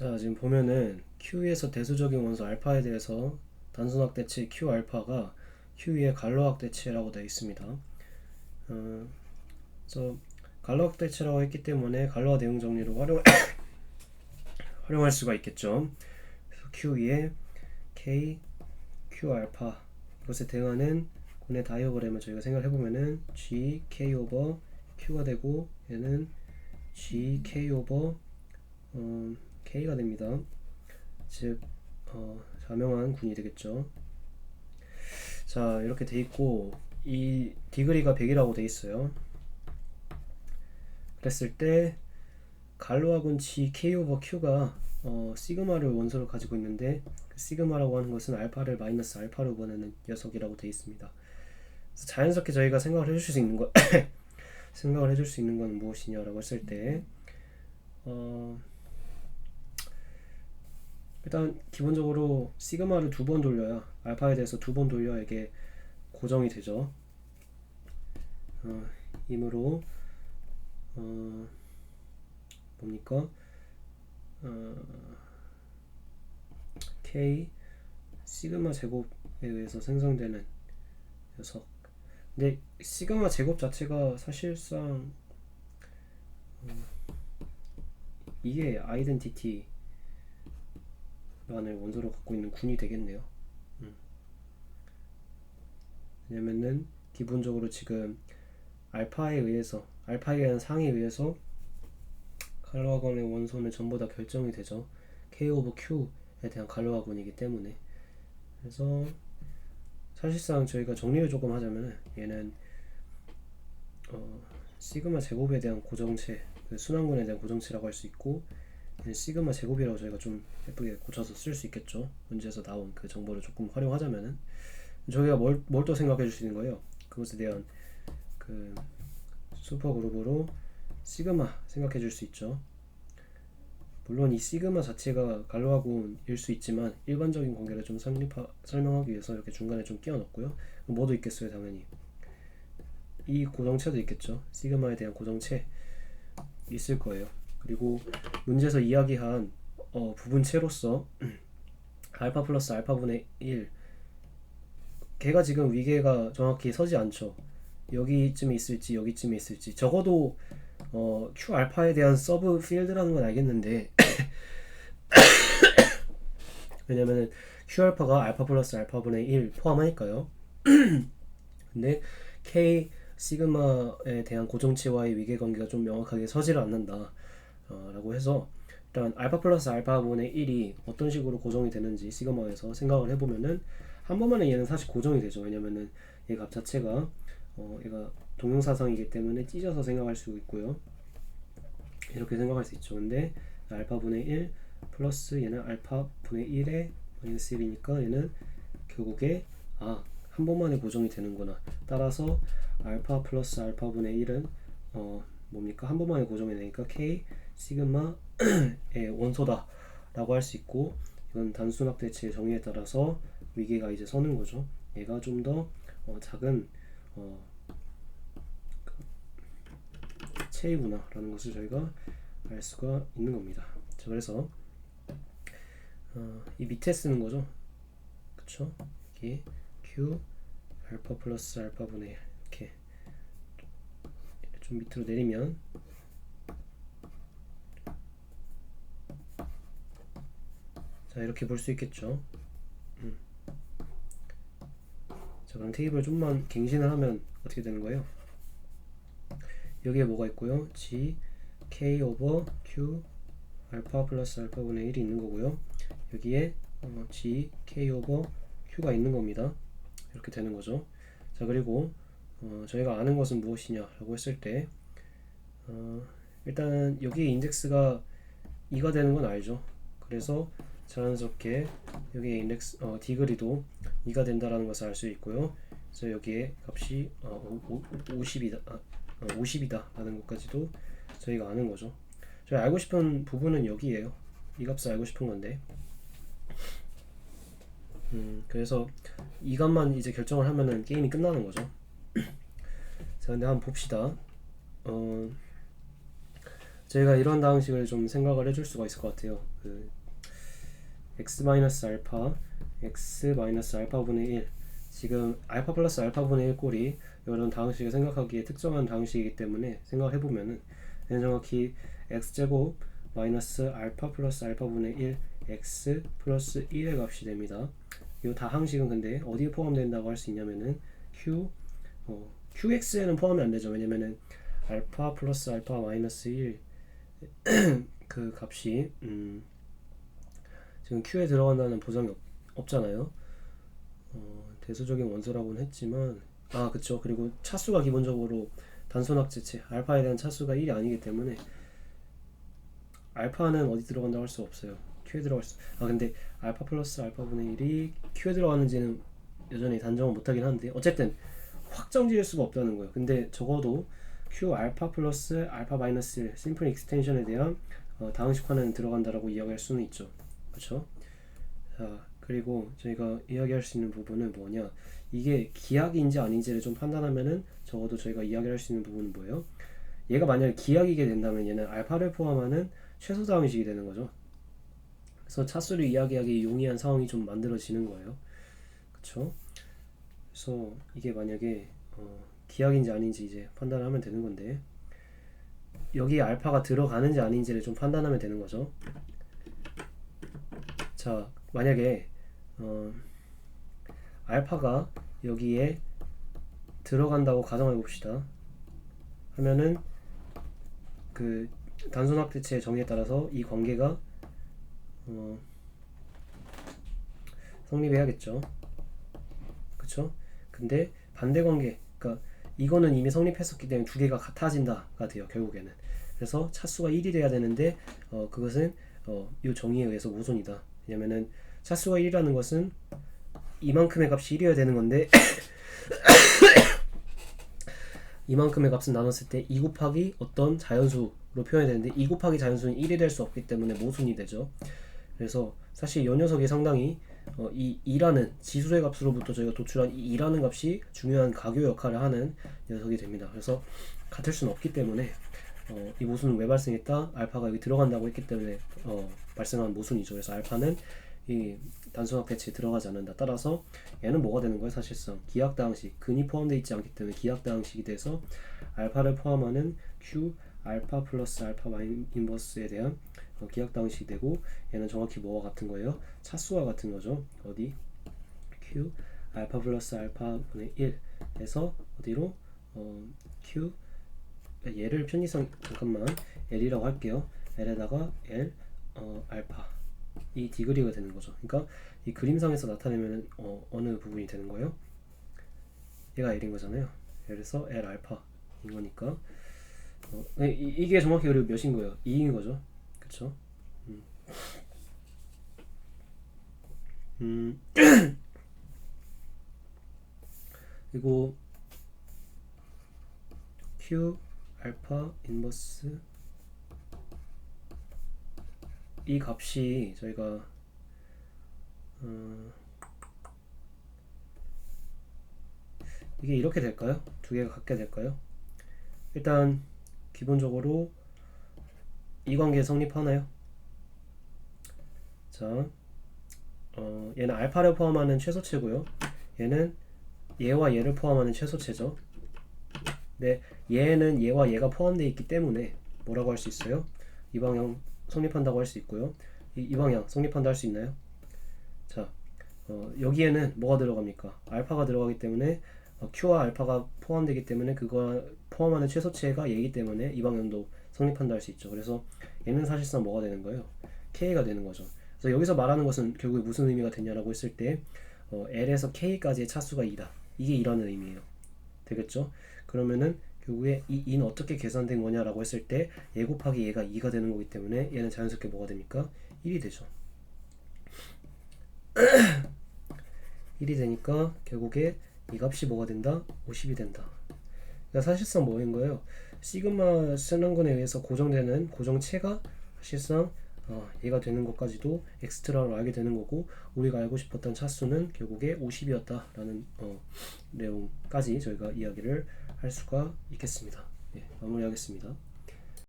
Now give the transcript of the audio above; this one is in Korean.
자, 지금 보면은 Q에서 대수적인 원소 알파에 대해서 단순학 대체 Q 알파가 Q의 갈로학 대체라고 되어 있습니다. 어, 그래서 갈로학 대체라고 했기 때문에 갈로화 대응 정리를 활용 활용할 수가 있겠죠. 그래서 Q의 K Q 알파 이것에 대응하는 군의 다이어그램을 저희가 생각해 보면은 G K 오버 Q가 되고 얘는 G K 오버 어, K가 됩니다. 즉 어, 자명한 군이 되겠죠. 자 이렇게 돼 있고 이 디그리가 100이라고 돼 있어요. 그랬을 때 갈로아군 G K 오버 Q가 어, 시그마를 원소로 가지고 있는데 그 시그마라고 하는 것은 알파를 마이너스 알파로 보내는 녀석이라고 돼 있습니다. 그래서 자연스럽게 저희가 생각을 해줄 수 있는 거 생각을 해줄 수 있는 건 무엇이냐라고 했을 때 어, 일단 기본적으로 시그마를 두 번 돌려야 알파에 대해서 두 번 돌려야 이게 고정이 되죠. 어, 이므로 어, 뭡니까? 어, K 시그마 제곱에 의해서 생성되는 녀석. 근데 시그마 제곱 자체가 사실상 어, 이게 아이덴티티 라는 원소를 갖고 있는 군이 되겠네요. 음. 왜냐면은 기본적으로 지금 알파에 의해서 알파에 의한 상에 의해서 갈로아건의 원소는 전부 다 결정이 되죠. K 오브 Q에 대한 갈로아건이기 때문에 그래서 사실상 저희가 정리를 조금 하자면 얘는 어, 시그마 제곱에 대한 고정체 그 순환군에 대한 고정체라고 할 수 있고 시그마 제곱이라고 저희가 좀 예쁘게 고쳐서 쓸 수 있겠죠. 문제에서 나온 그 정보를 조금 활용하자면은 저희가 뭘 뭘 또 생각해 줄 수 있는 거예요. 그것에 대한 그 슈퍼 그룹으로 시그마 생각해 줄 수 있죠. 물론 이 시그마 자체가 갈로아군일 수 있지만 일반적인 관계를 좀 설립하, 설명하기 위해서 이렇게 중간에 좀 끼워 넣고요. 뭐도 있겠어요, 당연히. 이 고정체도 있겠죠. 시그마에 대한 고정체 있을 거예요. 그리고 문제에서 이야기한 어, 부분체로서 알파 플러스 알파분의 1 걔가 지금 위계가 정확히 서지 않죠. 여기쯤에 있을지 여기쯤에 있을지 적어도 어, Q 알파에 대한 서브 필드라는 건 알겠는데 왜냐면은 Q 알파가 알파 플러스 알파분의 1 포함하니까요. 근데 K 시그마에 대한 고정체와의 위계 관계가 좀 명확하게 서지를 않는다. 어, 라고 해서 일단 알파 플러스 알파분의 1이 어떤 식으로 고정이 되는지 시그마에서 생각을 해보면은 한 번만에 얘는 사실 고정이 되죠. 왜냐면은 얘 값 자체가 어, 얘가 동영사상이기 때문에 찢어서 생각할 수 있고요. 이렇게 생각할 수 있죠. 근데 알파분의 1 플러스 얘는 알파분의 1에 마이너스 1이니까 얘는 결국에 아, 한 번만에 고정이 되는구나. 따라서 알파 플러스 알파분의 1은 어, 뭡니까? 한 번만에 고정이 되니까 K 시그마의 원소다 라고 할 수 있고 이건 단순학 대체의 정의에 따라서 위계가 이제 서는 거죠. 얘가 좀더 어, 작은 어, 체이구나 라는 것을 저희가 알 수가 있는 겁니다. 자, 그래서 어, 이 밑에 쓰는 거죠. 그쵸? 여기 Q 알파 플러스 알파 분의 이렇게 좀 밑으로 내리면 자 이렇게 볼 수 있겠죠. 음. 자 그럼 테이블 좀만 갱신을 하면 어떻게 되는 거예요? 여기에 뭐가 있고요? G K 오버 Q 알파 플러스 알파분의 1이 있는 거고요. 여기에 어, G K 오버 Q가 있는 겁니다. 이렇게 되는 거죠. 자 그리고 어, 저희가 아는 것은 무엇이냐 라고 했을 때 어, 일단 여기에 인덱스가 2가 되는 건 알죠. 그래서 자연스럽게 여기에 인덱스 어, 디그리도 2가 된다라는 것을 알 수 있고요. 그래서 여기에 값이 어, 50이다, 아, 50이다라는 것까지도 저희가 아는 거죠. 저희 알고 싶은 부분은 여기에요. 이 값을 알고 싶은 건데. 음, 그래서 이 값만 이제 결정을 하면은 게임이 끝나는 거죠. 자, 근데 한번 봅시다. 어, 제가 이런 방식을 좀 생각을 해줄 수가 있을 것 같아요. 그 x 마이너스 알파 x 마이너스 알파분의 1 지금 알파 플러스 알파분의 1 꼴이 이런 다항식을 생각하기에 특정한 다항식이기 때문에 생각해 보면은 얘는 정확히 x 제곱 마이너스 알파 플러스 알파분의 1 x 플러스 1의 값이 됩니다. 이 다항식은 근데 어디에 포함된다고 할 수 있냐면은 q 어, qx에는 포함이 안 되죠. 왜냐면은 알파 플러스 알파 마이너스 1 그 값이 음, 지금 q에 들어간다는 보장이 없, 없잖아요. 어, 대수적인 원소라고는 했지만 아 그쵸 그리고 차수가 기본적으로 단순학제체 알파에 대한 차수가 1이 아니기 때문에 알파는 어디 들어간다고 할 수 없어요. q에 들어갈 수. 아 근데 알파 플러스 알파분의 1이 q에 들어가는지는 여전히 단정은 못하긴 하는데 어쨌든 확정 지을 수가 없다는 거예요. 근데 적어도 q 알파 플러스 알파 마이너스 1 심플 익스텐션에 대한 어, 다항식화는 들어간다라고 이야기할 수는 있죠. 그렇죠? 자 그리고 저희가 이야기할 수 있는 부분은 뭐냐? 이게 기하기인지 아닌지를 좀 판단하면은 적어도 저희가 이야기할 수 있는 부분은 뭐예요? 얘가 만약에 기하기게 된다면 얘는 알파를 포함하는 최소 다항식이 되는 거죠. 그래서 차수를 이야기하기 용이한 상황이 좀 만들어지는 거예요. 그렇죠? 그래서 이게 만약에 어, 기하기인지 아닌지 이제 판단을 하면 되는 건데 여기 알파가 들어가는지 아닌지를 좀 판단하면 되는 거죠. 자, 만약에 어, 알파가 여기에 들어간다고 가정해 봅시다. 하면은 그 단순학 대체의 정의에 따라서 이 관계가 어, 성립해야겠죠. 그쵸? 근데 반대 관계, 그러니까 이거는 이미 성립했었기 때문에 두 개가 같아진다가 돼요 결국에는. 그래서 차수가 1이 돼야 되는데 어, 그것은 어, 이 정의에 의해서 모순이다. 왜냐면은 차수가 1이라는 것은 이만큼의 값이 1이어야 되는 건데 이만큼의 값을 나눴을 때 2 곱하기 어떤 자연수로 표현이 되는데 2 곱하기 자연수는 1이 될 수 없기 때문에 모순이 되죠. 그래서 사실 이 녀석이 상당히 어, 이 2라는 지수의 값으로부터 저희가 도출한 이 2라는 값이 중요한 가교 역할을 하는 녀석이 됩니다. 그래서 같을 수는 없기 때문에 어, 이 모순은 왜 발생했다? 알파가 여기 들어간다고 했기 때문에 어, 발생한 모순이죠. 그래서 알파는 이 단순학 대체에 들어가지 않는다. 따라서 얘는 뭐가 되는 거예요? 사실상 기하다항식 근이 포함되어 있지 않기 때문에 기하다항식이 돼서 알파를 포함하는 q 알파 플러스 알파 마인 인버스에 대한 어, 기하다항식이 되고 얘는 정확히 뭐와 같은 거예요? 차수와 같은 거죠. 어디? q 알파 플러스 알파 분의 1에서 어디로? 어, q 얘를 편의상 잠깐만 l이라고 할게요. l에다가 l 어, 알파 이 디그리가 되는 거죠. 그러니까 이 그림상에서 나타내면 어, 어느 부분이 되는 거예요? 얘가 l인 거잖아요. 그래서 l 알파인 거니까 어, 네, 이, 이게 정확히 그리고 몇인 거예요? 2인 거죠. 그쵸? 음. 음. 그리고 q 알파 인버스 이 값이 저희가 어, 이게 이렇게 될까요? 두 개가 같게 될까요? 일단 기본적으로 이 관계 성립하나요? 자, 어, 얘는 알파를 포함하는 최소체고요. 얘는 얘와 얘를 포함하는 최소체죠. 네, 얘는 얘와 얘가 포함되어 있기 때문에 뭐라고 할 수 있어요? 이 방향 성립한다고 할 수 있고요. 이, 이 방향 성립한다 할 수 있나요? 자, 어, 여기에는 뭐가 들어갑니까? 알파가 들어가기 때문에 어, Q와 알파가 포함되기 때문에 그거 포함하는 최소체가 얘기 때문에 이 방향도 성립한다 할 수 있죠. 그래서 얘는 사실상 뭐가 되는 거예요? K가 되는 거죠. 그래서 여기서 말하는 것은 결국에 무슨 의미가 되냐라고 했을 때 어, L에서 K까지의 차수가 2다. 이게 이라는 의미예요. 되겠죠? 그러면은 결국에 이 2는 어떻게 계산된 거냐라고 했을 때얘 곱하기 얘가 2가 되는 거기 때문에 얘는 자연스럽게 뭐가 됩니까? 1이 되죠. 1이 되니까 결국에 이 값이 뭐가 된다? 50이 된다. 그러니까 사실상 뭐인 거예요? 시그마 순환근에 의해서 고정되는 고정체가 사실상 어, 얘가 되는 것까지도 엑스트라로 알게 되는 거고 우리가 알고 싶었던 차수는 결국에 50이었다라는 어, 내용까지 저희가 이야기를 할 수가 있겠습니다. 네, 마무리하겠습니다.